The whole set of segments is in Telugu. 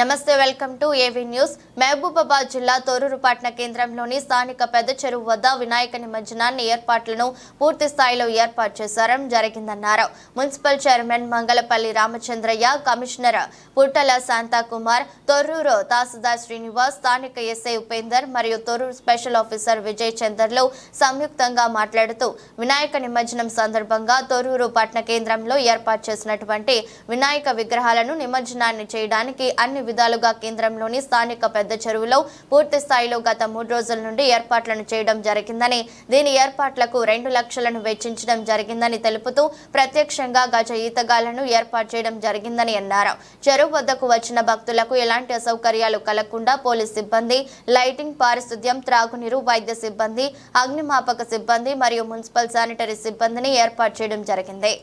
నమస్తే welcome to AV news. Mahabubabad జిల్లా తొర్రూరు పట్టణ కేంద్రంలోని స్థానిక పెద్ద చెరువు వద్ద వినాయక నిమజ్జనాన్ని ఏర్పాట్లను పూర్తి స్థాయిలో ఏర్పాటు చేశారం జరిగిందన్నారు. Municipal chairman Mangalapalli Ramachandraiah commissioner Puttala Shantakumar Torrur తహసీల్దార్ శ్రీనివాస్ స్థానిక ఎస్ఐ ఉపేందర్ మరియు తొర్రూరు స్పెషల్ ఆఫీసర్ విజయ్ చందర్లు సంయుక్తంగా మాట్లాడుతూ వినాయక నిమజ్జనం సందర్భంగా తొర్రూరు పట్టణ కేంద్రంలో ఏర్పాటు చేసినటువంటి వినాయక విగ్రహాలను నిమజ్జనాన్ని చేయడానికి అన్ని విధాలుగా కేంద్రంలోని స్థానిక పెద్ద చెరువులో పూర్తి స్థాయిలో గత మూడు రోజుల నుండి ఏర్పాట్లను చేయడం జరిగిందని దీని ఏర్పాట్లకు రెండు లక్షలను వెచ్చించడం జరిగిందని తెలుపుతూ ప్రత్యక్షంగా గజ ఈతగాలను ఏర్పాటు చేయడం జరిగిందని అన్నారు. చెరువు వద్దకు వచ్చిన భక్తులకు ఎలాంటి అసౌకర్యాలు కలగకుండా పోలీస్ సిబ్బంది లైటింగ్ పారిశుద్ధ్యం త్రాగునీరు వైద్య సిబ్బంది అగ్నిమాపక సిబ్బంది మరియు మున్సిపల్ శానిటరీ సిబ్బందిని ఏర్పాటు చేయడం జరిగింది.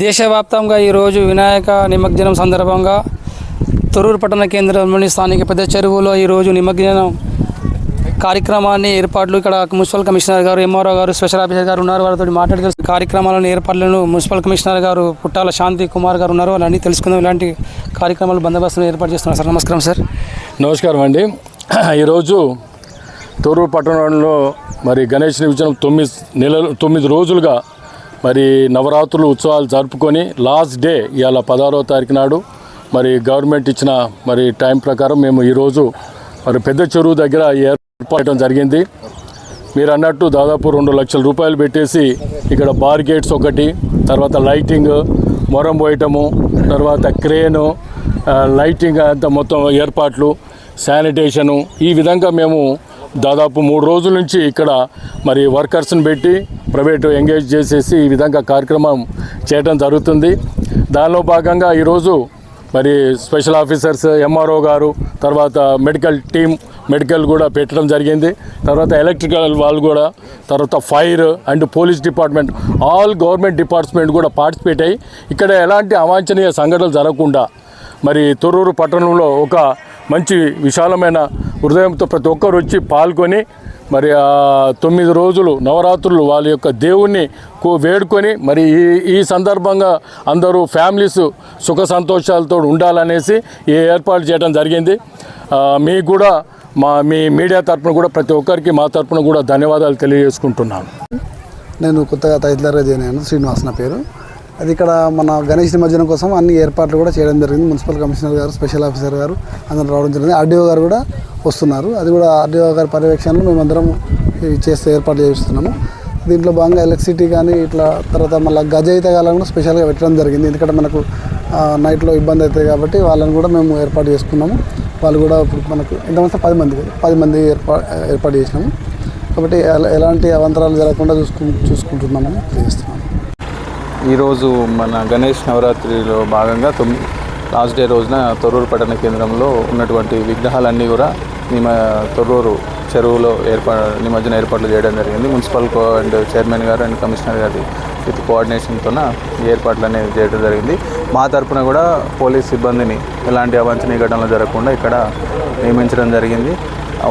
దేశవ్యాప్తంగా ఈరోజు వినాయక నిమజ్జనం సందర్భంగా తొరూరు పట్టణ కేంద్రంలోని స్థానిక పెద్ద చెరువులో ఈరోజు నిమజ్జనం కార్యక్రమాన్ని ఏర్పాట్లు ఇక్కడ మున్సిపల్ కమిషనర్ గారు ఎంఆర్ఓ గారు స్పెషల్ ఆఫీసర్ గారు ఉన్నారు. వారితో మాట్లాడుతూ కార్యక్రమాలను ఏర్పాట్లను మున్సిపల్ కమిషనర్ గారు పుట్టాల శాంతి కుమార్ గారు ఉన్నారు. వాళ్ళని తెలుసుకుందాం. ఇలాంటి కార్యక్రమాలు బందోబస్తును ఏర్పాటు చేస్తున్నారు. సార్ నమస్కారం సార్. నమస్కారం అండి. ఈరోజు తూరూరు పట్టణంలో మరి గణేష్ నిమజ్జనం తొమ్మిది నెలలు తొమ్మిది రోజులుగా మరి నవరాత్రులు ఉత్సవాలు జరుపుకొని లాస్ట్ డే ఇవాళ పదహారవ తారీఖు నాడు మరి గవర్నమెంట్ ఇచ్చిన మరి టైం ప్రకారం మేము ఈరోజు మరి పెద్ద చెరువు దగ్గర ఏర్పడటం జరిగింది. మీరు అన్నట్టు దాదాపు రెండు లక్షల రూపాయలు పెట్టేసి ఇక్కడ బార్ గేట్స్ ఒకటి తర్వాత లైటింగ్ మొరం పోయటము తర్వాత క్రేను లైటింగ్ అంత మొత్తం ఏర్పాట్లు శానిటేషను ఈ విధంగా మేము దాదాపు మూడు రోజుల నుంచి ఇక్కడ మరి వర్కర్స్ని పెట్టి ప్రైవేటు ఎంగేజ్ చేసేసి ఈ విధంగా కార్యక్రమం చేయడం జరుగుతుంది. దానిలో భాగంగా ఈరోజు మరి స్పెషల్ ఆఫీసర్స్ ఎంఆర్ఓ గారు తర్వాత మెడికల్ టీం మెడికల్ కూడా పెట్టడం జరిగింది. తర్వాత ఎలక్ట్రికల్ వాళ్ళు కూడా తర్వాత fire and police department all government department కూడా పార్టిసిపేట్ అయ్యి ఇక్కడ ఎలాంటి అవాంఛనీయ సంఘటనలు జరగకుండా మరి తొర్రూరు పట్టణంలో ఒక మంచి విశాలమైన హృదయంతో ప్రతి ఒక్కరు వచ్చి పాల్గొని మరి ఆ తొమ్మిది రోజులు నవరాత్రులు వాళ్ళ యొక్క దేవుణ్ణి వేడుకొని మరి ఈ ఈ సందర్భంగా అందరూ ఫ్యామిలీస్ సుఖ సంతోషాలతో ఉండాలనేసి ఈ ఏర్పాటు చేయడం జరిగింది. మీకు కూడా మా మీ మీడియా తరపున కూడా ప్రతి ఒక్కరికి మా తరపున కూడా ధన్యవాదాలు తెలియజేసుకుంటున్నాను. నేను కొత్తగా తదితర జాయిన్ అయ్యాను శ్రీనివాస్ నా పేరు. అది ఇక్కడ మన గణేష్ నిమజ్జనం కోసం అన్ని ఏర్పాట్లు కూడా చేయడం జరిగింది. మున్సిపల్ కమిషనర్ గారు స్పెషల్ ఆఫీసర్ గారు అందరూ రావడం జరిగింది. ఆర్డీఓ గారు కూడా వస్తున్నారు. అది కూడా ఆర్డీఓ గారి పర్యవేక్షణలో మేమందరం చేస్తే ఏర్పాటు చేస్తున్నాము దీంట్లో భాగంగా ఎలక్ట్రిసిటీ కానీ ఇట్లా తర్వాత మళ్ళీ గజ ఈతగాలను కూడా స్పెషల్గా పెట్టడం జరిగింది. ఎందుకంటే మనకు నైట్లో ఇబ్బంది అవుతుంది కాబట్టి వాళ్ళని కూడా మేము ఏర్పాటు చేసుకున్నాము. వాళ్ళు కూడా ఇప్పుడు మనకు ఎంతమంది పది మంది పది మంది ఏర్పా ఏర్పాటు చేసినాము. కాబట్టి ఎలాంటి అవంతరాలు జరగకుండా చూసుకు చూసుకుంటున్నామని తెలియజేస్తున్నాము. ఈరోజు మన గణేష్ నవరాత్రిలో భాగంగా తొమ్మిది లాస్ట్ డే రోజున తొర్రూరు పట్టణ కేంద్రంలో ఉన్నటువంటి విగ్రహాలన్నీ కూడా నిమ తొర్రూరు చెరువులో ఏర్పా నిమజ్జన ఏర్పాట్లు చేయడం జరిగింది. మున్సిపల్ కో అండ్ చైర్మన్ గారు అండ్ కమిషనర్ గారి విత్ కోఆర్డినేషన్తోన ఏర్పాట్లు అనేవి చేయడం జరిగింది. మా తరపున కూడా పోలీస్ సిబ్బందిని ఎలాంటి అవాంఛనీయ ఘటనలు జరగకుండా ఇక్కడ నియమించడం జరిగింది.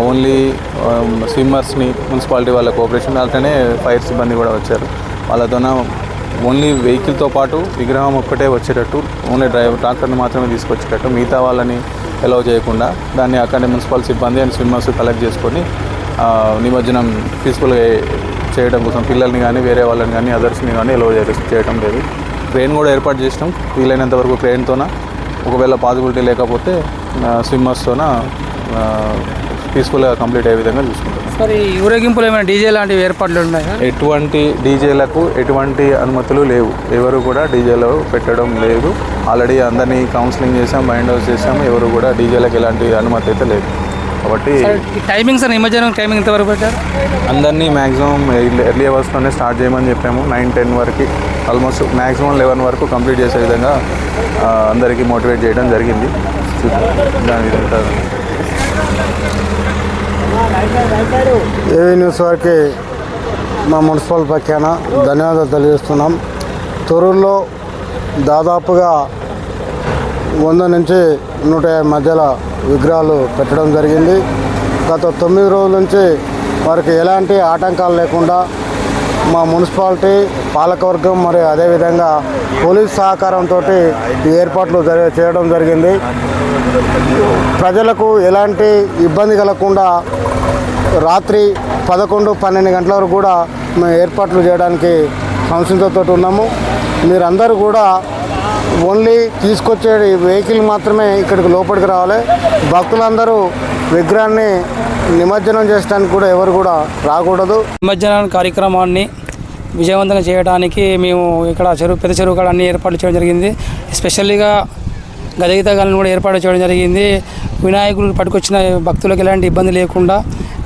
ఓన్లీ స్విమ్మర్స్ని మున్సిపాలిటీ వాళ్ళ కోఆపరేషన్ అట్లనే ఫైర్ సిబ్బంది కూడా వచ్చారు. వాళ్ళతోన ఓన్లీ వెహికల్తో పాటు విగ్రహం ఒక్కటే వచ్చేటట్టు ఓన్లీ డ్రైవర్ ట్రాక్టర్ని మాత్రమే తీసుకొచ్చేటట్టు మిగతా వాళ్ళని ఎలవ్ చేయకుండా దాన్ని అక్కడ మున్సిపల్ సిబ్బంది అండ్ స్విమ్మర్స్ కలెక్ట్ చేసుకొని నిమజ్జనం పీస్ఫుల్గా చేయడం కోసం పిల్లల్ని కానీ వేరే వాళ్ళని కానీ అదర్స్ని కానీ ఎలవ్ చేయడం లేదు. క్రెయిన్ కూడా ఏర్పాటు చేసినాం. వీలైనంత వరకు క్రెయిన్తోన ఒకవేళ పాసిబిలిటీ లేకపోతే స్విమ్మర్స్తోన పీస్ఫుల్గా కంప్లీట్ అయ్యే విధంగా చూసుకుంటాం మరి ఊరేగింపులు ఏమైనా డీజే లాంటివి ఏర్పాట్లు ఉన్నాయా? ఎటువంటి డీజేలకు ఎటువంటి అనుమతులు లేవు. ఎవరు కూడా డీజేలో పెట్టడం లేదు. ఆల్రెడీ అందరినీ కౌన్సిలింగ్ చేసాం మైండ్ హౌస్ చేసాం ఎవరు కూడా డీజేలకు ఎలాంటి అనుమతి అయితే లేదు. కాబట్టి ఈ టైమింగ్ సార్ నిమజ్జనం టైమింగ్ ఎంతవరకు పెట్టారు? అందరినీ మ్యాక్సిమం ఎర్లీ అవర్స్లోనే స్టార్ట్ చేయమని చెప్పాము. నైన్ టెన్ వరకు ఆల్మోస్ట్ మ్యాక్సిమం లెవెన్ వరకు కంప్లీట్ చేసే విధంగా అందరికీ మోటివేట్ చేయడం జరిగింది. దాని ఏవీ న్యూస్ వారికి మా మున్సిపల్ పక్షాన ధన్యవాదాలు తెలియజేస్తున్నాం. తొరూరులో దాదాపుగా వంద నుంచి నూట యాభై మధ్యలో విగ్రహాలు పెట్టడం జరిగింది. గత తొమ్మిది రోజుల నుంచి వారికి ఎలాంటి ఆటంకాలు లేకుండా మా మున్సిపాలిటీ పాలకవర్గం మరియు అదేవిధంగా పోలీస్ సహకారంతో ఈ ఏర్పాట్లు జరి చేయడం జరిగింది. ప్రజలకు ఎలాంటి ఇబ్బంది కలగకుండా రాత్రి పదకొండు పన్నెండు గంటల వరకు కూడా మేము ఏర్పాట్లు చేయడానికి సంసిద్ధతో ఉన్నాము. మీరందరూ కూడా ఓన్లీ తీసుకొచ్చే వెహికల్ మాత్రమే ఇక్కడికి లోపలికి రావాలి. భక్తులందరూ విగ్రహాన్ని నిమజ్జనం చేయడానికి కూడా ఎవరు కూడా రాకూడదు. నిమజ్జన కార్యక్రమాన్ని విజయవంతంగా చేయడానికి మేము ఇక్కడ చెరువు పెద్ద చెరువు కాడ అన్ని ఏర్పాట్లు చేయడం జరిగింది. స్పెషల్గా గజగీతగాలను కూడా ఏర్పాటు చేయడం జరిగింది. వినాయకుడు పట్టుకొచ్చిన భక్తులకు ఎలాంటి ఇబ్బంది లేకుండా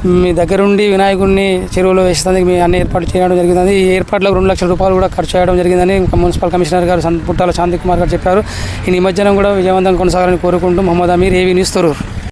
మీ దగ్గరుండి వినాయకుడిని చెరువులో వేసేందుకు మీ అన్ని ఏర్పాట్లు చేయడం జరిగింది ఈ ఏర్పాట్లకు రెండు లక్షల రూపాయలు కూడా ఖర్చు చేయడం జరిగిందని మున్సిపల్ కమిషనర్ గారు పుట్టాల శాంతి కుమార్ గారు చెప్పారు. ఈ నిమజ్జనం కూడా విజయవంతం కొనసాగాలని కోరుకుంటూ మహమ్మద్ అమీర్ ఏవి న్యూస్ తొరూరు.